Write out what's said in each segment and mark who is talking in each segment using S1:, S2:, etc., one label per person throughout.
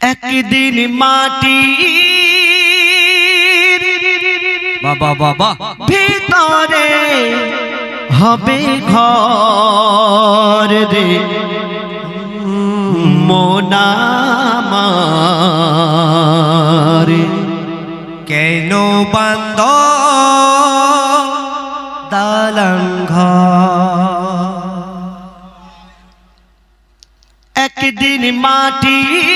S1: একদিন মাটি
S2: বাবা বাবা।
S1: ভিতরে হবে ঘর রে। মোনামার
S2: কেন বান্ধ দালাঙ্ঘ
S1: একদিন মাটির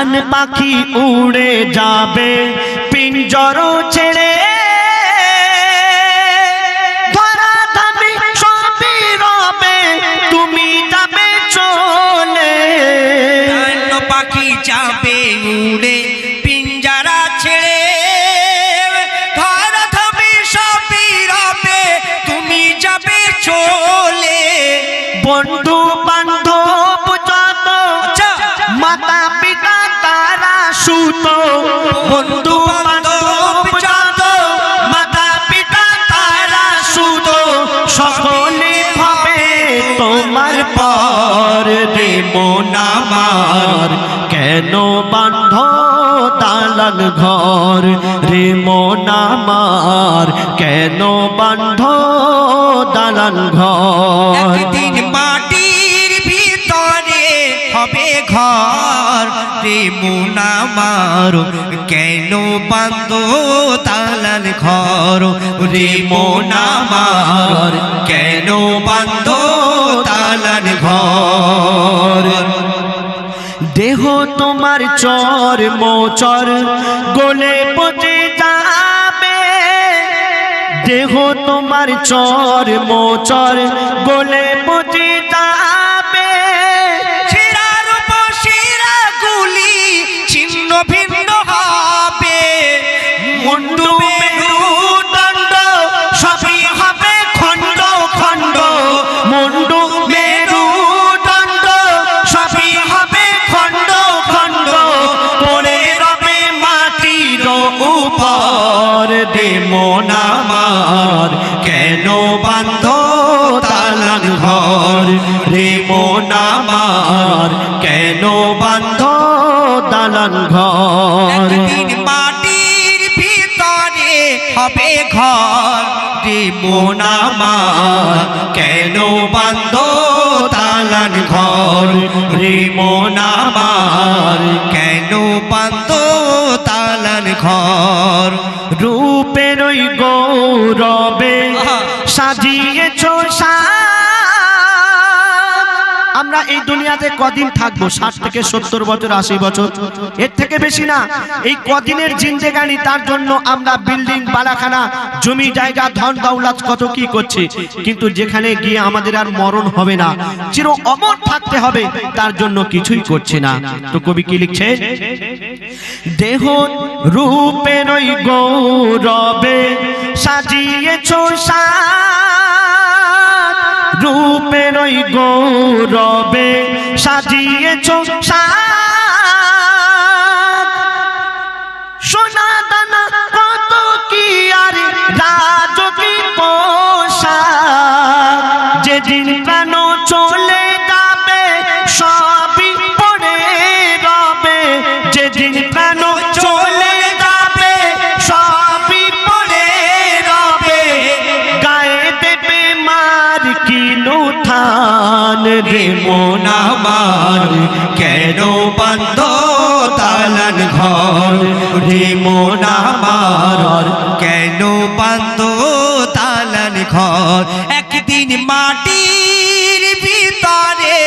S1: প্রাণ পাখি উড়ে যাবে পিঞ্জর ছেড়ে। ধরা তুমি চলে।
S2: পাখি যাবে উড়ে
S1: বন্ধু মাতা পিতা তারা সুত সকলে হবে তোমার পর মোনামার কেন বান্ধ দালান ঘর? রে মোনামার কেন বান্ধ দালান ঘর?
S2: একদিন মাটির মারো কেন বান্ধ তালাল ঘর? রে মোনা মার কেন বান্ধ তালাল ঘর?
S1: দেহ তোমার চর মোচর, গোলে পচে যাবে। দেহ তোমার চর মোচর, গোলে
S2: ছিন্ন
S1: দালান ঘর।
S2: মাটির ভিতরে হবে ঘর। রে মোনামার কেন বান্ধ তালান ঘর?
S1: রে মোনামার
S2: কেন বান্ধ তালান ঘর?
S1: রূপের ওই গৌরবে দুনিয়াতে কদিন থাকব? ষাট থেকে সত্তর বছর, আশি বছর। এর থেকে বেশি না। এই কদিনের জিন্দেগানি তার জন্য আমরা বিল্ডিং, বালাখানা, জমি, জায়গা, ধন, দৌলত, কত কি করছি? কিন্তু যেখানে গিয়ে আমাদের আর মরণ হবে না, চির অমর থাকতে হবে, তার জন্য কিছুই করছে না। তো কবি কি লিখছে? দেহ রূপের গৌরবে, সাজিয়েছ সাত রূপের ওই গৌরবে সাজিয়েছ সোনা দানা কত কি আর রাজকি পোষা যেদিন থান রে মোনামার
S2: কেন বান্ধ তালান ঘর? রে মোনামার কেন বান্ধ তালান ঘর? একদিন মাটির ভিতরে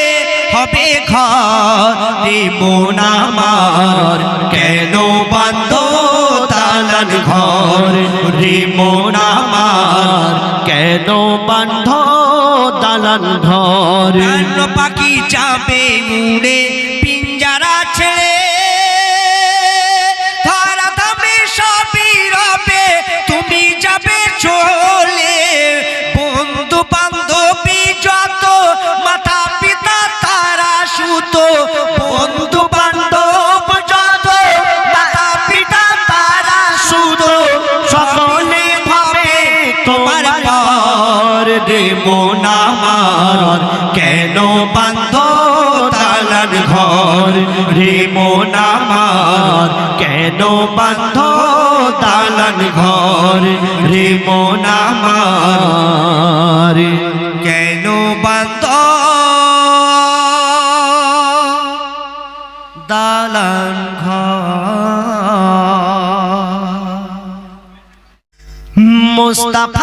S2: হবে ঘর। রে মোনামার কেন বান্ধ তালান ঘর? রে মোনামার
S1: কেন বান্ধ
S2: বাগান ধরে।
S1: পাখি চাপে মুড়ে? নামার কেন বান্ধ তালান ঘর? রে নামার কেন বান্ধ তালান ঘর? রে নামার
S2: কেন বান্ধ দালান ঘর?
S1: মুস্তাফা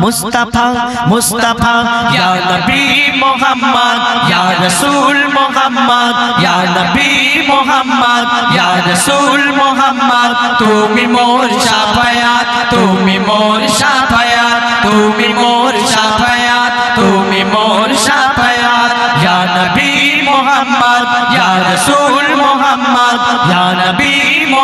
S1: मुस्तफ़ा मुस्तफ़ा, या नबी मोहम्मद, या रसूल मोहम्मद, या नबी मोहम्मद, या रसूल मोहम्मद, तुम मोर সাফায়াত তুমি মোর সাফায়াত তুমি মোর সাফায়াত তুমি मोर शाफया या नबी मोहम्मद, या रसूल मोहम्मद, या नबी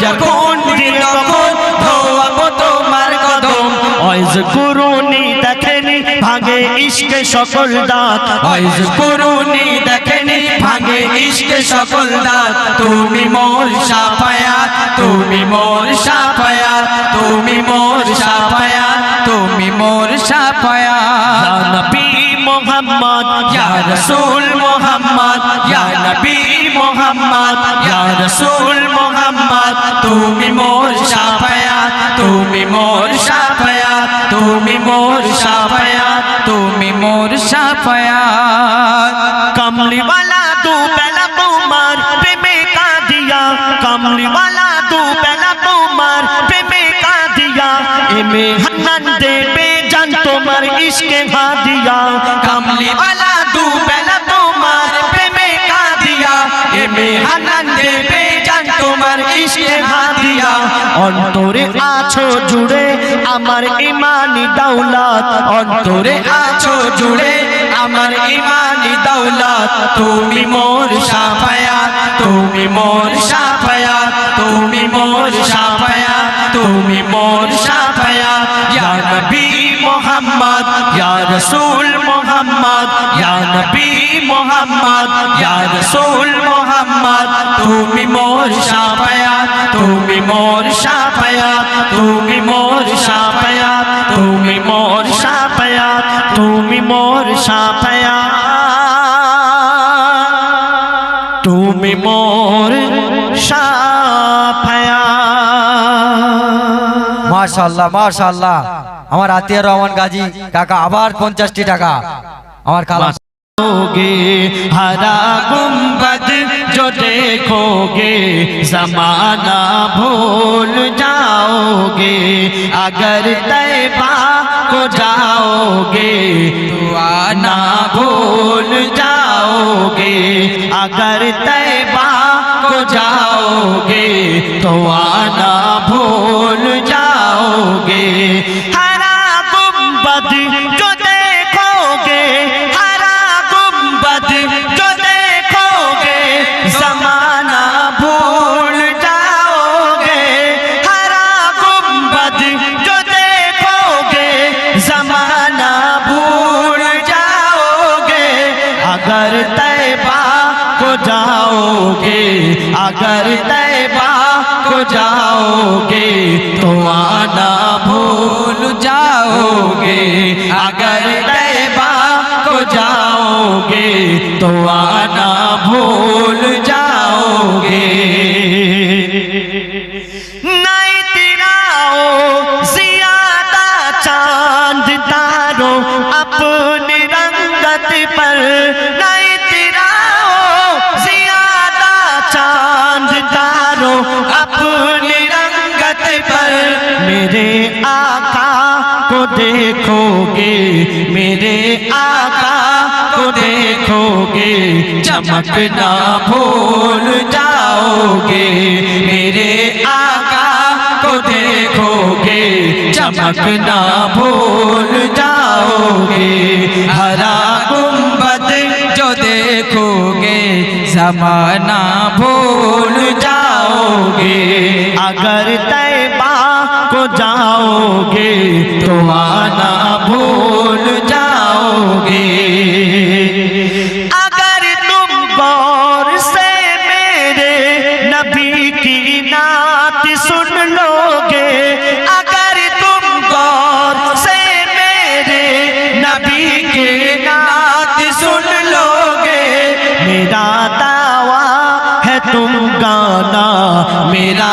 S1: কলিজার কোন দিয়ে তখন ধোয়াবো তোমার কদম। অয়জ করুনি দেখেনি ভাগে ইশকে সকল দাঁত। অয়জ করুনি দেখেনি ভাগে ইশকে সকল দাঁত। তুমি মোর সাফায়াত তুমি মোর সাফায়াত তুমি মোর সাফায়াত
S3: তুমি মোর
S1: ইয়া নবী মোহাম্মদ ইয়া রাসূল মোহাম্মদ ইয়া নবী মোহাম্মদ ইয়া রাসূল তুমি মোর সাফায়া, তুমি মোর সাফায়া, তুমি মোর সাফায়া,
S3: তুমি মোর
S1: সাফায়া। কমলিওয়ালা তু বেলা তোমার প্রেমে কাঁদিয়া, কমলিওয়ালা তু বেলা তোমার প্রেমে কাঁদিয়া এমে হান্নান দেবে জান তোমার ইশকে ভাদিয়া। কমলিওয়ালা তু বেলা তোমার প্রেমে কাঁদিয়া এমে হান্নান তোমার ইশকে খা দিয়া। অন্তরে আছো জুড়ে আমার ইমানি দাওলাত। অন্তরে আছো জুড়ে আমার ইমানি দাওলাত। তুমি মোর সাফায়াত, তুমি মোর সাফায়াত, তুমি মোর সাফায়াত, তুমি মোর সাফায়াত। ইয়া নবী মোহাম্মদ, ইয়া রাসূল মোহাম্মদ, ইয়া নবী মোহাম্মদ, ইয়া রাসূল মোহাম্মদ, তুমি মোর সাফায়াত, তুমি মোর সাফায়াত, তুমি মোর সাফায়াত, তুমি মোর সাফায়াত, তুমি মোর সাফায়াত, তুমি মোর সাফায়াত।
S4: মাশাল্লাহ মাশাল্লাহ আমার আতিয়ার রহমান গাজী কাকা আবার পঞ্চাশটি টাকা আমার কালাম
S1: देखोगे हरा गुम्बद जो देखोगे जमाना भूल जाओगे अगर तैबा को जाओगे तो आना भूल जाओगे अगर तैबा को जाओगे तो आना भूल जाओगे जाओगे, अगर तैबा को जाओगे तो आना
S3: भूल जाओगे।
S1: अगर तैबा को जाओगे तो आना भूल जाओगे। चाँद अपनी रंगत पर मेरे आका को देखोगे, मेरे आका को देखोगे चमकना भूल जाओगे, मेरे आका को देखोगे चमकना भूल जाओगे, हरा गुंबद
S3: जो देखोगे, जमाना भूल
S1: जाओगे, अगर तैबा को जाओगे तो आना भूल जाओगे। अगर तुम गौर से मेरे नबी की नात सुन लोगे, अगर तुम गौर से मेरे नबी के नात सुन लोगे, मेरा दावा है तुम गाना, मेरा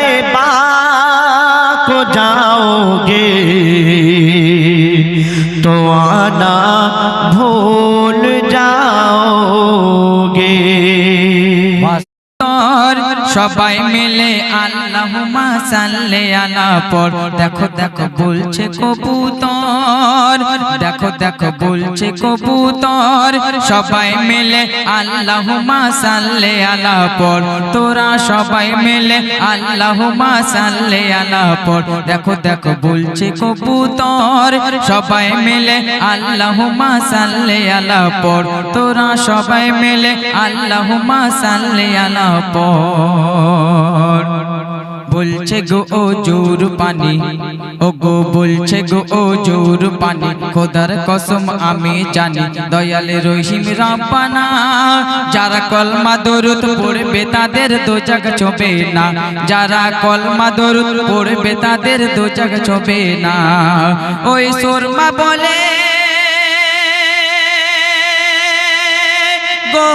S1: भूल जाओगे
S3: सबाई में আল্লাহুমা সাল্লে আলা পর। দেখো দেখো, বলছে কবুতর। দেখো দেখো, বলছে কবুতর। সবাই মিলে আল্লাহুমা সাল্লে আলা পর। তোরা সবাই মিলে আল্লাহুমা সাল্লে আলা পর। দেখো দেখো, বলছে কবুতর। সবাই মিলে আল্লাহুমা সাল্লে আলা পর। তোরা সবাই মিলে আল্লাহুমা সাল্লে আলা পর। বলছে গো ও জোর পানি, ও গো বলছে গো ও জোর পানি, খোদার কসম আমি জানি, দয়ালে রহিম রাব্বানা, যারা কলমা দরুদ পড়বে তাদের দোজাগ ছবে না, যারা কলমা দরুদ পড়বে তাদের দোজাগ ছবে না। ওই শর্মা বলে, গো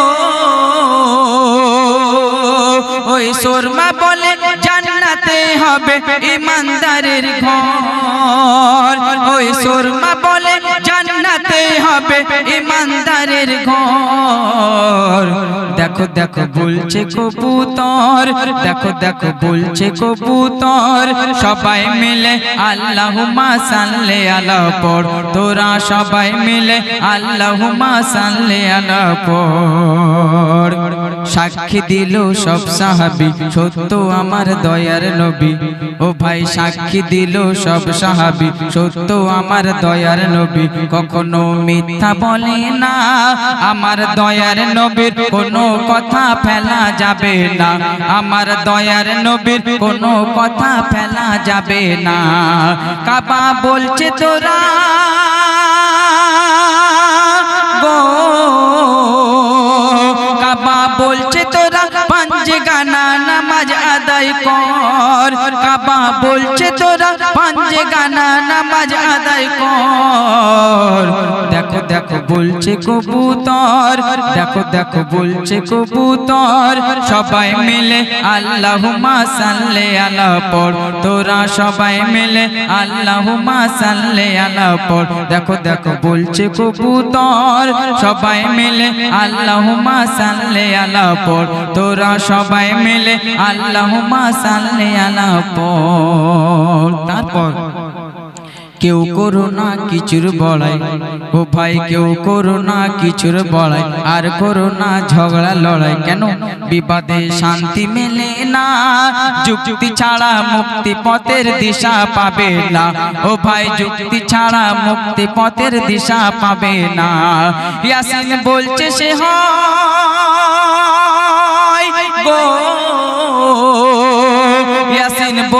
S3: ওই শর্মা বলে, জান্নাতে হবে ইমানদারের ঘর। ওই শর্মা বলে, জান্নাতে হবে ইমানদারের ঘর। দেখো দেখো, বলছে কবুতর, দেখো দেখো, বলছে কবুতর। সবাই মিলে আল্লাহুমা সাল্লে আলা পর। তোরা সবাই মিলে আল্লাহুমা সাল্লে আলা পর। সাক্ষী দিল সব সাহাবি। সত্য আমার দয়ার নবী। ও ভাই, সাক্ষী দিল সব সাহাবি। সত্য আমার দয়ার নবী। কখনো মিথ্যা বলে না। আমার দয়ার নবীর কোনো কথা ফেলা যাবে না। আমার দয়ার নবীর কোনো কথা ফেলা যাবে না। কাবা বলছে, তোরা আদায় কর কাবা বলছে তোরা পাঞ্জে গানা নামাজ কর। দেখো দেখো, বলছে কবুতর। দেখো দেখো, বলছে কবুতর। সবাই মিলে আল্লাহুমা সাল্লে আলা পর। তোরা সবাই মিলে আল্লাহুমা সাল্লে আলা পর। দেখো দেখো, বলছে কবুতর। সবাই মিলে আল্লাহুমা সাল্লে আলা পর। তোরা সবাই মিলে আল্লাহুমা সাল্লে আলা পর। তারপর কেউ করো না কিছুর বড়াই। ও ভাই, কেউ করো না কিছুর বড়াই। আর করো না ঝগড়া, লড়াই। কেন? বিবাদে শান্তি মেলে না। যুক্তি ছাড়া মুক্তি পথের দিশা পাবে না। ও ভাই, যুক্তি ছাড়া মুক্তি পথের দিশা পাবে না। ইয়াসিন বলছে সে হয়।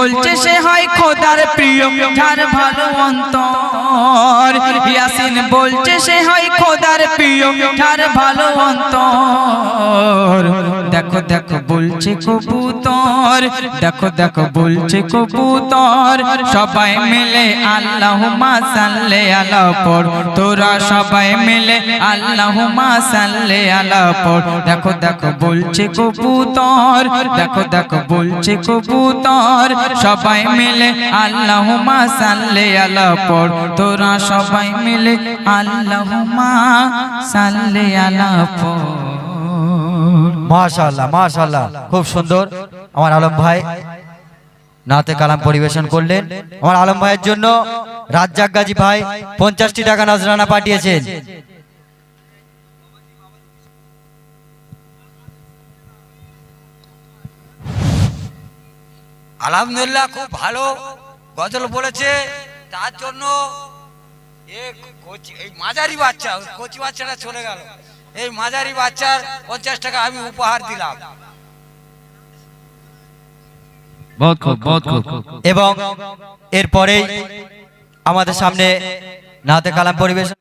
S3: বলছে সে হয় খোদার প্রিয় যার ভালো অন্তর। ইয়াসিন বলছে সে হয় খোদার প্রিয় যার ভালো অন্তর। দেখো দেখো, বলছে কবুতর। দেখো দেখো, বলছে কবুতর। সবাই মিলে আল্লাহ সাল্লে আলা পর। তোরা সবাই মিলে আল্লাহ সাল্লে আলা পর। দেখো দেখো, বলছে কবুতর। দেখো দেখো, বলছে কবুতর। সবাই মিলে আল্লাহ সাল্লে আলা পর। তোরা সবাই মিলে আল্লাহ সাল্লে আলা
S4: মাশাআল্লাহ মাশাআল্লাহ। খুব সুন্দর। আমার আলম ভাই নাতে কালাম পরিবেশন করলেন। আমার আলম ভাইয়ের জন্য রাজ্জাক গাজী ভাই পঞ্চাশটি টাকা নজরানা পাঠিয়েছেন।
S5: আলহামদুলিল্লাহ খুব ভালো। গজল বলেছে তার জন্য এ কচি এই মাঝারি বাচ্চা কচি বাচ্চাটা চলে গেল। এই মাঝারি বাচ্চার পঞ্চাশ টাকা আমি উপহার দিলাম।
S4: এবং এরপরেই আমাদের সামনে নাতে কালাম পরিবেশন